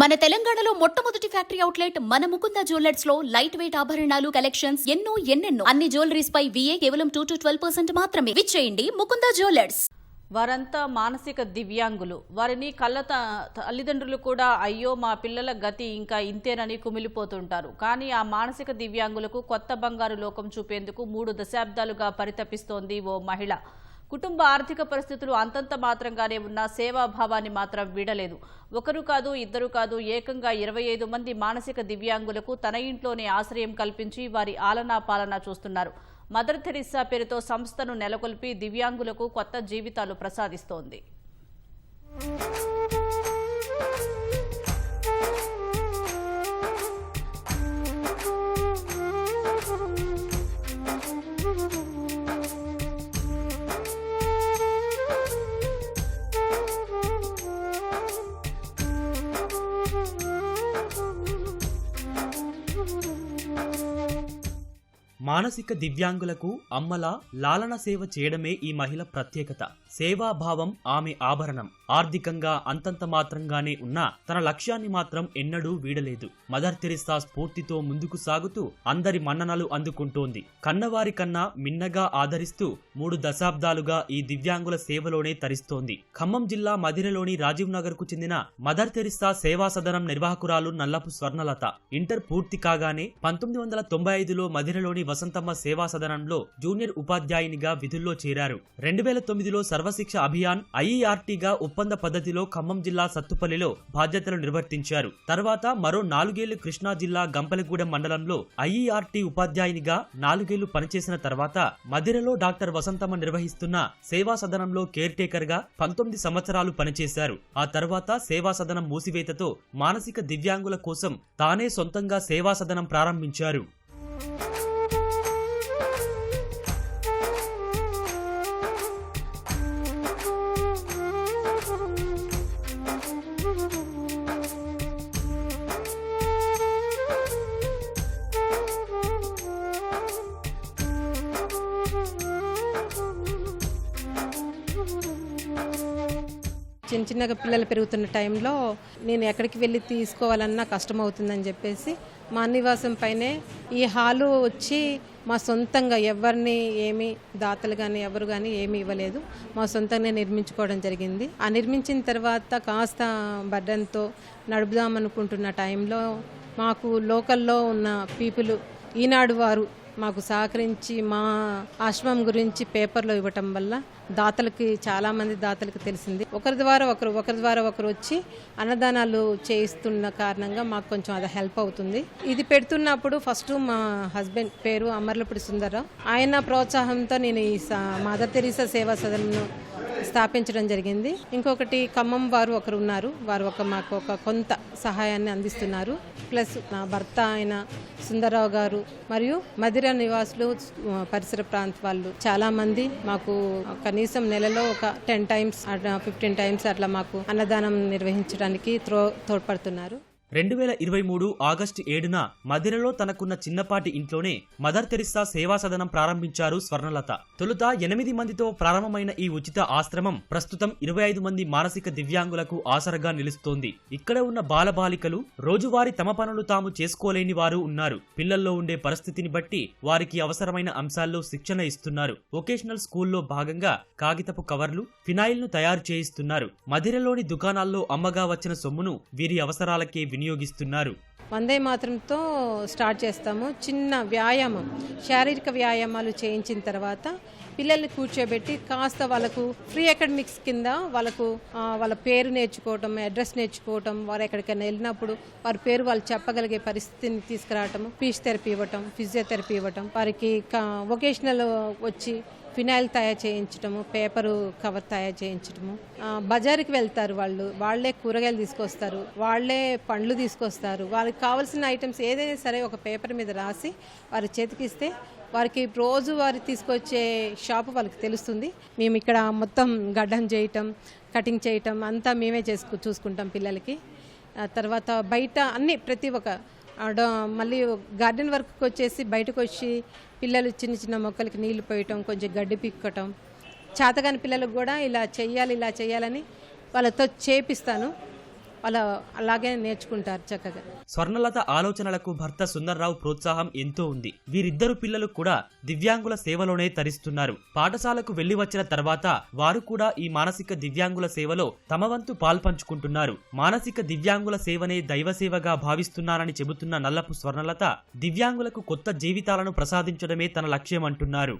మన తెలంగాణలో మొట్టమొదటి ఫ్యాక్టరీ అవుట్లెట్ మన ముకుంద జ్యువెలర్స్లో లైట్ వెయిట్ ఆభరణాలు కలెక్షన్స్ ఎన్నో ఎన్నెన్నో. అన్ని జ్యువెలరీస్ పై విఏ కేవలం టూ టు ట్వెల్వ్ పర్సెంట్ మాత్రమే. విచ్చేయండి ముకుంద జ్యువెలర్స్. వారంతా మానసిక దివ్యాంగులు. వారిని కళ్ళ తల్లిదండ్రులు కూడా అయ్యో మా పిల్లల గతి ఇంకా ఇంతేనని కుమిలిపోతుంటారు. కానీ ఆ మానసిక దివ్యాంగులకు కొత్త బంగారు లోకం చూపేందుకు మూడు దశాబ్దాలుగా పరితపిస్తోంది ఓ మహిళ. కుటుంబ ఆర్థిక పరిస్థితులు అంతంత మాత్రంగానే ఉన్న సేవాభావాన్ని మాత్రం వీడలేదు. ఒకరు కాదు ఇద్దరు కాదు ఏకంగా ఇరవై ఐదు మంది మానసిక దివ్యాంగులకు తన ఇంట్లోనే ఆశ్రయం కల్పించి వారి ఆలనా పాలన చూస్తున్నారు. మదర్ థెరిస్సా పేరుతో సంస్థను నెలకొల్పి దివ్యాంగులకు కొత్త జీవితాలు ప్రసాదిస్తోంది. మానసిక దివ్యాంగులకు అమ్మల లాలన సేవ చేయడమే ఈ మహిళ ప్రత్యేకత. సేవాభావం ఆమె ఆభరణం ఆర్థికంగా అంతంత మాత్రంగానే ఉన్నా తన లక్ష్యాన్ని మాత్రం ఎన్నడూ వీడలేదు. మదర్ తెరిసా స్ఫూర్తితో ముందుకు సాగుతూ అందరి మన్ననలు అందుకుంటోంది. కన్నవారి కన్నా మిన్నగా ఆదరిస్తూ మూడు దశాబ్దాలుగా ఈ దివ్యాంగుల సేవలోనే తరిస్తోంది. ఖమ్మం జిల్లా మధిరలోని రాజీవ్ నగర్కు చెందిన మదర్ తెరిసా సేవా సదనం నిర్వాహకురాలు నల్లపు స్వర్ణలత ఇంటర్ పూర్తి కాగానే పంతొమ్మిది వందల తొంభై ఐదులో మధిరలోని వసంతమ్మ సేవా సదనంలో జూనియర్ ఉపాధ్యాయునిగా విధుల్లో చేరారు. రెండు వేల తొమ్మిదిలో సర్వ క్రమశిక్ష అభియాన్ ఐఈఆర్టీగా ఒప్పంద పద్ధతిలో ఖమ్మం జిల్లా సత్తుపల్లిలో బాధ్యతలు నిర్వర్తించారు. తర్వాత మరో నాలుగేళ్ళు కృష్ణా జిల్లా గంపలగూడెం మండలంలో ఐఈఆర్టీ ఉపాధ్యాయునిగా నాలుగేళ్ళు పనిచేసిన తర్వాత మధిరలో డాక్టర్ వసంతమ్మ నిర్వహిస్తున్న సేవా సదనంలో కేర్ టేకర్గా పంతొమ్మిది సంవత్సరాలు పనిచేశారు. ఆ తర్వాత సేవా సదనం మూసివేతతో మానసిక దివ్యాంగుల కోసం తానే సొంతంగా సేవా సదనం ప్రారంభించారు. చిన్న చిన్నగా పిల్లలు పెరుగుతున్న టైంలో నేను ఎక్కడికి వెళ్ళి తీసుకోవాలన్నా కష్టం అవుతుందని చెప్పేసి మా నివాసం పైనే ఈ హాలు వచ్చి మా సొంతంగా ఎవరిని ఏమి దాతలు కానీ ఎవరు కానీ ఏమీ ఇవ్వలేదు. మా సొంతంగా నిర్మించుకోవడం జరిగింది. ఆ నిర్మించిన తర్వాత కాస్త బడ్డంతో నడుపుదామనుకుంటున్న టైంలో మాకు లోకల్లో ఉన్న పీపుల్ ఈనాడు వారు మాకు సహకరించి మా ఆశ్రమం గురించి పేపర్లో ఇవ్వటం వల్ల దాతలకి చాలా మంది దాతలకు తెలిసింది. ఒకరి ద్వారా ఒకరు ఒకరి ద్వారా ఒకరు వచ్చి అన్నదానాలు చేయిస్తున్న కారణంగా మాకు కొంచెం అది హెల్ప్ అవుతుంది. ఇది పెడుతున్నప్పుడు ఫస్ట్ మా హస్బెండ్ పేరు అమర్లపూడి సుందరరావు. ఆయన ప్రోత్సాహంతో నేను ఈ మాదర్ మదర్ తెరీసా సేవా సదనంను స్థాపించడం జరిగింది. ఇంకొకటి ఖమ్మం వారు ఒకరు ఉన్నారు. వారు ఒక మాకు ఒక కొంత సహాయాన్ని అందిస్తున్నారు. ప్లస్ నా భర్త ఆయన సుందరరావు గారు మరియు మధిర నివాసులు పరిసర ప్రాంత వాళ్ళు చాలా మంది మాకు కనీసం నెలలో ఒక టెన్ టైమ్స్ ఫిఫ్టీన్ టైమ్స్ అట్లా మాకు అన్నదానం నిర్వహించడానికి త్రో తోడ్పడుతున్నారు. రెండు వేల ఇరవై మూడు ఆగస్టు ఏడున మదిరలో తనకున్న చిన్నపాటి ఇంట్లోనే మదర్ తెరిస్సా సేవా సదనం ప్రారంభించారు స్వర్ణలత. తొలుత ఎనిమిది మందితో ప్రారంభమైన ఈ ఉచిత ఆశ్రమం ప్రస్తుతం ఇరవై ఐదు మంది మానసిక దివ్యాంగులకు ఆసరగా నిలుస్తోంది. ఇక్కడ ఉన్న బాలబాలికలు రోజువారీ తమ పనులు తాము చేసుకోలేని వారు ఉన్నారు. పిల్లల్లో ఉండే పరిస్థితిని బట్టి వారికి అవసరమైన అంశాల్లో శిక్షణ ఇస్తున్నారు. వొకేషనల్ స్కూల్లో భాగంగా కాగితపు కవర్లు ఫినాయిల్ను తయారు చేయిస్తున్నారు. మదిరలోని దుకాణాల్లో అమ్మగా వచ్చిన సొమ్మును వీరి అవసరాలకే వినియోగిస్తున్నారు. వందే మాత్రంతో స్టార్ట్ చేస్తాము. చిన్న వ్యాయామం శారీరక వ్యాయామాలు చేయించిన తర్వాత పిల్లల్ని కూర్చోబెట్టి కాస్త వాళ్ళకు ఫ్రీ అకాడమిక్స్ కింద వాళ్ళకు వాళ్ళ పేరు నేర్చుకోవటం అడ్రస్ నేర్చుకోవటం వారు ఎక్కడికైనా వెళ్ళినప్పుడు వారి పేరు వాళ్ళు చెప్పగలిగే పరిస్థితిని తీసుకురావటం ఫీజ్ థెరపీ ఇవ్వటం ఫిజియోథెరపీ ఇవ్వటం వారికి వొకేషనల్ వచ్చి ఫినాయిల్ తయారు చేయించటము పేపరు కవర్ తయారు చేయించటము. బజారుకి వెళ్తారు వాళ్ళు. వాళ్ళే కూరగాయలు తీసుకొస్తారు. వాళ్ళే పండ్లు తీసుకొస్తారు. వాళ్ళకి కావాల్సిన ఐటమ్స్ ఏదైనా సరే ఒక పేపర్ మీద రాసి వారి చేతికిస్తే వారికి రోజు వారి తీసుకొచ్చే షాపు వాళ్ళకి తెలుస్తుంది. మేము ఇక్కడ మొత్తం గడ్డం చేయటం కటింగ్ చేయటం అంతా మేమే చేసుకు చూసుకుంటాం పిల్లలకి. తర్వాత బయట అన్ని ప్రతి ఒక్క మళ్ళీ గార్డెన్ వర్క్కి వచ్చేసి బయటకు వచ్చి పిల్లలు చిన్న చిన్న మొక్కలకి నీళ్ళు పోయటం కొంచెం గడ్డి పిక్కటం. చేతగాని పిల్లలకు కూడా ఇలా చెయ్యాలి ఇలా చేయాలని వాళ్ళతో చేపిస్తాను. అలా అలాగే నేర్చుకుంటారు చక్కగా. స్వర్ణలత ఆలోచనలకు భర్త సుందర్రావు ప్రోత్సాహం ఎంతో ఉంది. వీరిద్దరు పిల్లలు కూడా దివ్యాంగుల సేవలోనే తరిస్తున్నారు. పాఠశాలకు వెళ్ళి వచ్చిన తర్వాత వారు కూడా ఈ మానసిక దివ్యాంగుల సేవలో తమ వంతు పాల్పంచుకుంటున్నారు మానసిక దివ్యాంగుల సేవనే దైవ సేవగా భావిస్తున్నారని చెబుతున్న నల్లపు స్వర్ణలత దివ్యాంగులకు కొత్త జీవితాలను ప్రసాదించడమే తన లక్ష్యం అంటున్నారు